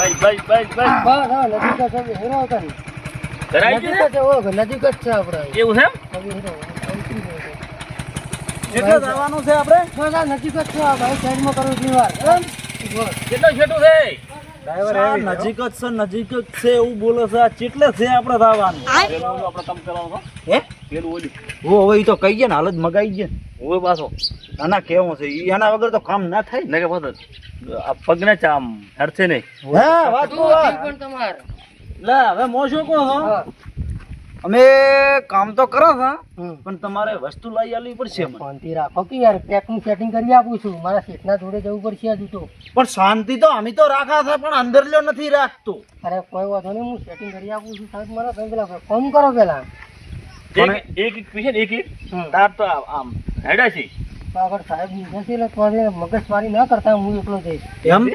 બસ બસ બસ બસ બસ હા નજીક જ છે હેરો નજીક જ છે ઓ, નજીક જ છે આપણે એવું છે ગયો છે. જવાનું છે આપણે? બસ આ નજીક જ છે આ સાઈડમાં કરો એટલી વાર. એમ? છેટું છે? આ નજીક જ છે નજીક જ છે એવું બોલે છે. આ ચેટલે છે આપણે જવાનું પેલું આપણે કામ કરવાનું હે? પેલું ઓલું. ઓ હવે એ તો કહીએ ને હાલ જ મગાઈ ગયા. ઓય પાછો. આના કેવું છે એના વગર તો કામ ના થાય ને. કે પાછો આ પગને ચામ હરશે નહીં. હા વાત તો પણ તમારે? લે હવે મોશો કો છો અમે કામ તો કરો છો હમ. પણ તમારે વસ્તુ લઈ આલવી પડશે શાંતિ રાખો કે યાર પેકનું સેટિંગ કરી આપું છું. મારા શેઠના જોડે જવું પડશે હજુ તો. પણ શાંતિ તો અમે તો રાખા છે પણ અંદર લ્યો નથી રાખતો. અરે કોઈ વાંધો નહીં હું સેટિંગ કરી આપું છું. સાહેબ મારા તમે પેલા ફોન કરો પેલા. એક એક એક એક એક. તાર તો આમ હેડા છે. સાહેબ મગજમારી ના કરતા હું એકલો જઈશ. એમ?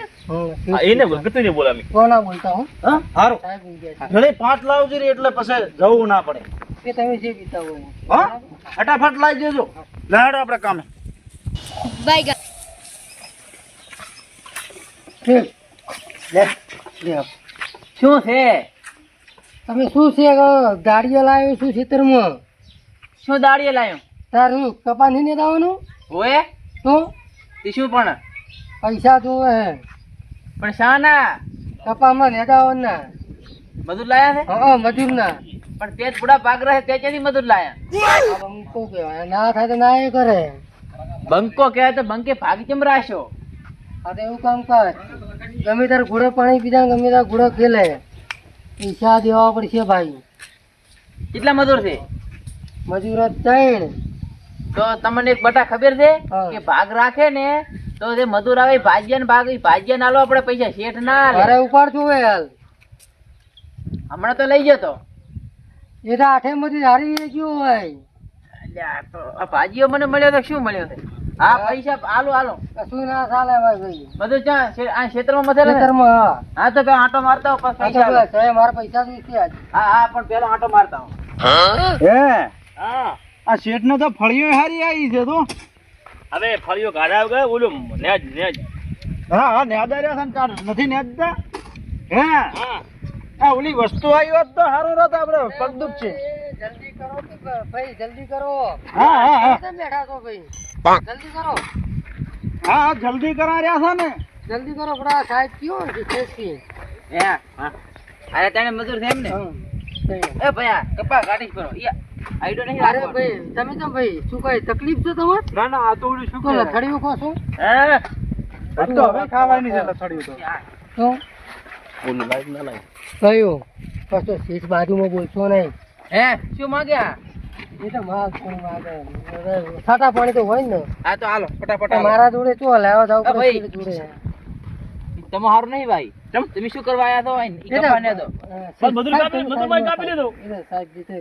એને ગતું નહીં બોલામી તો ના બોલતા હું. સારું ઘણી પાંચ લાવજો રે એટલે પછી જવું ના પડે. કે તમે જે હા? ફટાફટ લાવી દેજો. લાડો આપણે કામે. ઠીક. લે, લે. શું છે? તમે શું છે દાડીએ લાવ્યો શું ખેતરમાં? શું દાડીએ લાવ્યો? તારું કપા નહીં દાવાનું? હોય શું? તે શું પણ? પૈસા જોવે હે પણ શાના? કપામાં નેદાવાના મજૂર લાયા છે? હા મજૂર ના. પણ તે જ ભાગ રહે તે ક્યાંથી મજૂર લાયા? બંકો કહેવાય. ના થાય તો ના એ કરે. બંકો કહેવાય તો બંકે ભાગ કેમ રાખ્યો? અરે એવું કામ કર. ગમે તારે ઘોડો પાણી પીધા ગમે તારે ઘોડો ખેલે. પૈસા દેવા પડશે ભાઈ. કેટલા મજૂર છે? મજૂર ત્રણ. તો તમને એક બટા ખબર છે? કે ભાગ રાખે ને તો જે મજૂર આવે ભાજ્યા ને ભાગ ભાજ્યા ના લો આપડે પૈસા શેઠ ના અરે ઉપાડતું ઉપાડ છું હાલ. હમણાં તો લઈ જતો એ તો આઠે મજૂર હારી ગયો હોય. ભાજીઓ મને મળ્યો તો શું મળ્યો? છે હા પૈસા આલો આલો કશું ના ચાલે ભાઈ બધું ક્યાં આ ક્ષેત્રમાં મથેલા ને? હા. હા તો પેલા આંટો મારતા હો તો પૈસા મારા પૈસા નથી આજ હા હા પણ પેલો આંટો મારતા હો. હે? હા? આ શેઠ ને તો ફળિયો હારી આવી છે તો. હવે ફળિયો કાઢા ગયો ઓલું નેજ નેજ. હા હા નેદાર્યા છે ને તાર નથી નેજતા? હે? હા. આ ઓલી વસ્તુ આવી હોત તો સારું રહેત આપણે પગદુખ છે. જલ્દી કરો કે ભાઈ જલ્દી કરો. હા હા હા. બેઠા છો ભાઈ? જલ્દી કરો. હા જલ્દી કરા રહ્યા છે ને? જલ્દી કરો બડા સાહેબ કયો છે. હે હા. અરે તને મજૂર છે એમ ને? હમ. એ ભયા કપા કાઢી કરો યા આઈડો નહીં અરે ભાઈ તમે તો ભાઈ શું કઈ તકલીફ છે તમારે? ના ના આ તો ઓલી શું તો લથડીઓ કહો છો હે? તો હવે ખાવાની છે લથડિયું તો. તો? ઓલું લાઈટ ના લાઈટ કયો પાછો સીટ બાજુમાં બોલશો નહીં. હે શું માંગ્યા? એ તો માલ કોણ માગે અરે, પાણી તો હોય ને. હા તો હાલો ફટાફટ મારા જોડે તો લાવવા જાવ ભાઈ. જોડે. તમે હારું નહીં ભાઈ. તમે શું કરવા આવ્યા તો ઈ એ તો, દો સાહેબ, કાપી- ભાઈ કાપી સાહેબ જીતે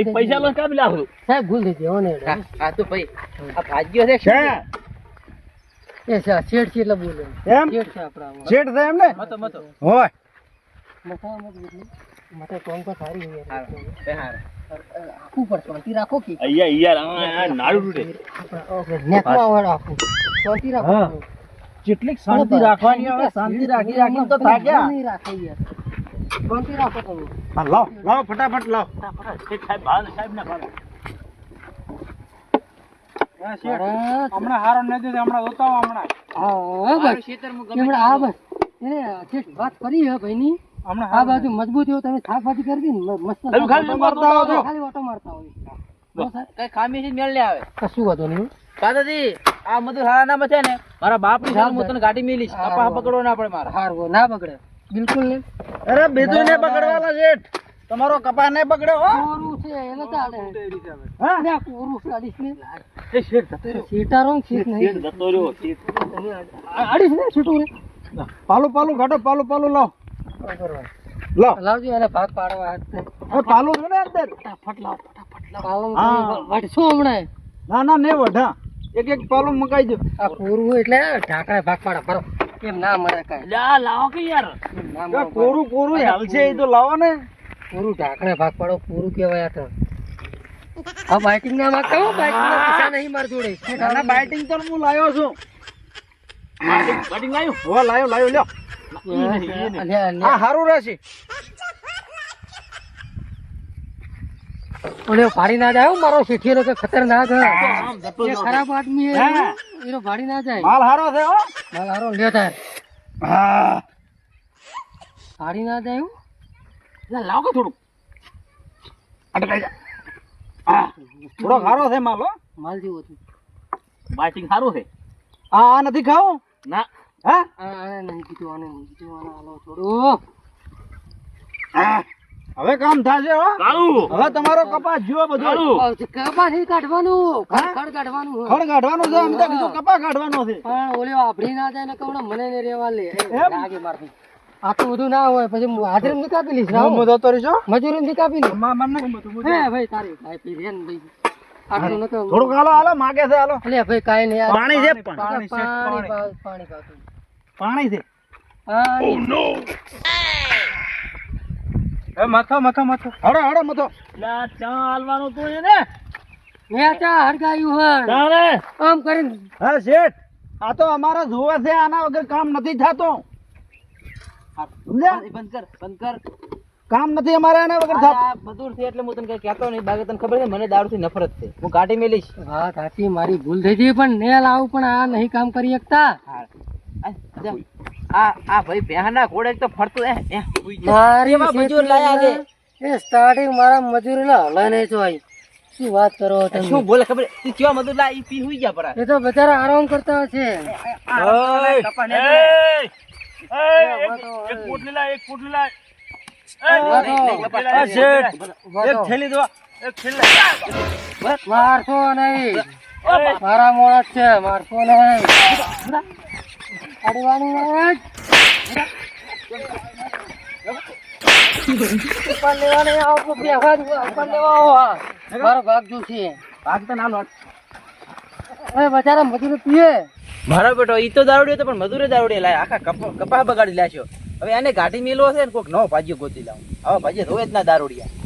એક પૈસા ગઈ. કાપી લાવું સાહેબ ભૂલ થઈ ગયો ને હા હા તો ભાઈ આ ભાગ્યો છે છે. એ છે શેઠ છે એટલે બોલે. એમ? શેઠ છે આપણા શેઠ છે એમ ને મતો મતો. હોય. મતો મત એટલે મથે કોમ તો સારી હારો. આખું પર શાંતિ રાખો કે? અહીંયા યાર નાડું તૂટે. આપણા ઓકે નેકમાં આખું શાંતિ રાખો. જેટલી શાંતિ રાખવાની હવે શાંતિ રાખી. રાખી તો થાક્યા. નહીં રાખે. યાર શાંતિ રાખો તમે. હા લાવ લાવ ફટાફટ લાવ. સાહેબ બહાર સાહેબ ના બહાર હમણાં હારો નથી હમણાં જોતા હમણાં. હા બસ. ગમે બસ. એને વાત કરી હે ભાઈની. હમણાં આ બાજુ મજબૂત હોય તમે શાકભાજી કરી દી ને મસ્ત ખાલી મારતા હોય ખાલી ઓટો મારતા હોય કઈ ખામી છે મેળ લે આવે. કશું વાંધો નહીં દાદાજી આ મધુર હારા ના બચે ને મારા બાપની હા, હું તને ગાડી મેલી કપા પકડો ના પડે મારા. હારું ના બગડે. બિલકુલ નહીં. અરે બીજું ને પકડવાલા શેઠ. તમારો કપા ને પકડે હો. કોરું છે એને ચાલે હા? ને કોરું ચાલીસ ને એ શેઠ. સીટારો સીટ નહીં. શેઠ જતો રહ્યો. આ- ને છૂટું રે પાલો પાલો ગાડો પાલો પાલો લાવ. લાવ લાવજો એને ભાગ પાડવા હાથ ને. છે ને અંદર? ફટાફટ લાવ ફટાફટ લાવ. પાલન હા. કરી ના ના ને વઢા. એક એક પાલું મકાઈ દો. આ કોરું એટલે ઢાંકણા ભાગ પાડે બરો કેમ ના મળે કાંઈ. એટલે આ લાવો કે યાર? કેમ ના આ મળે કોરું કોરું હાલ એ તો લાવો ને. કોરું ઢાંકણે ભાગ પાડો કોરું કહેવાય આ તો. આ બાઇટિંગ ના માંગતા હો બાઇટિંગ ના પૈસા નહીં મારી જોડે. ના બાઇટિંગ તો હું લાવ્યો છું. બાટિંગ બાટિંગ હો લાવ્યો લાવ્યો લ્યો. આ હારું રહેશે. ઓલે ભાડી ના જાય હો, મારો શેઠિયો કે ખતરનાક એ ખરાબ આદમી. એનો ભાડી ના જાય. માલ હારો છે હો. માલ હારો લે તાર. હા. ભાડી ના જાય લા, લાવો કે થોડું અટકાઈ જા. હા. થોડો હારો છે માલ હો. માલ જેવો હતું બાઇટિંગ સારું છે. આ આ નથી ખાવ? ના. હા? નહીં કીધું આને નહીં કીધું આને હાલો થોડું હવે કામ થશે હો? કાળું હવે તમારો કપાસ જુઓ બધો. કપાસ કાઢવાનું. ખડ કાઢવાનું ખડ કાઢવાનું છે અમે તો કીધું કપા કાઢવાનો છે. પણ ઓલે આભરી ના જાય ને કવડો મને ને રેવા લે? લાગે મારથી. આટલું બધું ના હોય પછી હું હાજરી નથી કાપી લઈશ. હું રહીશ મજૂરી ને કાપી લઈશ. માં મને ગમતું બધું હે ભાઈ તારી ભાઈ પી રે ભાઈ. થોડુંક હાલો હાલો માગે છે હાલો. અલે ભાઈ કાઈ નહીં પાણી છે પણ. પાણી પાણી છે, પાણી પાણી. પાવ- પાણી પાવ તું. છે પાણી એ મથો મથો મથો. હડો હડો મથો. લા, ચા હાલવાનું તું એને? મેં ચા હડકાયું હે. તારે? આમ કરીને. હા શેઠ આ તો અમારો જોવે છે આના વગર કામ નથી થાતો. સમજ્યા? બંધ કર બંધ કર. કામ નથી અમારે એના વગર થતું છે એટલે હું તને કઈ કહેતો નહીં. બાકી તને ખબર છે મને દારૂથી નફરત છે. હું કાઢી મેલીશ. હા સાચી મારી ભૂલ થઈ ગઈ પણ ને લાવું પણ આ નહીં કામ કરી શકતા. આ આ ભાઈ બેહાના ઘોડે એક તો ફરતો એ એ. મારી મજૂર લાયા છે. એ સ્ટાર્ટિંગ મારા મજૂરી ના હલે નહીં આઈ. શું વાત કરો તમે? શું બોલે ખબર? તું કેવા મજૂર લા ઈ પી હુઈ ગયા પરા. એ તો બચારા આરામ કરતા છે! એય! એક- એક પોટલી લાય, એક ફૂટ લાય. એય, વાતો. પોટલી લાય, એક થેલી દો એક થેલી. મારશો નહીં મારા મોડા જ છે મારશો નહીં અડવાનું નહીં ઉપર લેવા આવો, મારો બેટો ઈ તો દારૂડિયો પણ મજૂરે દારૂડિયા લાય આખા કપા બગાડી લાશ્યો હવે આને ગાઢી મેલવો છે ને કોઈક નવો ભાજીયો ગોતી લાવું. આવા ભાજી રોજ જ ના દારૂડિયા.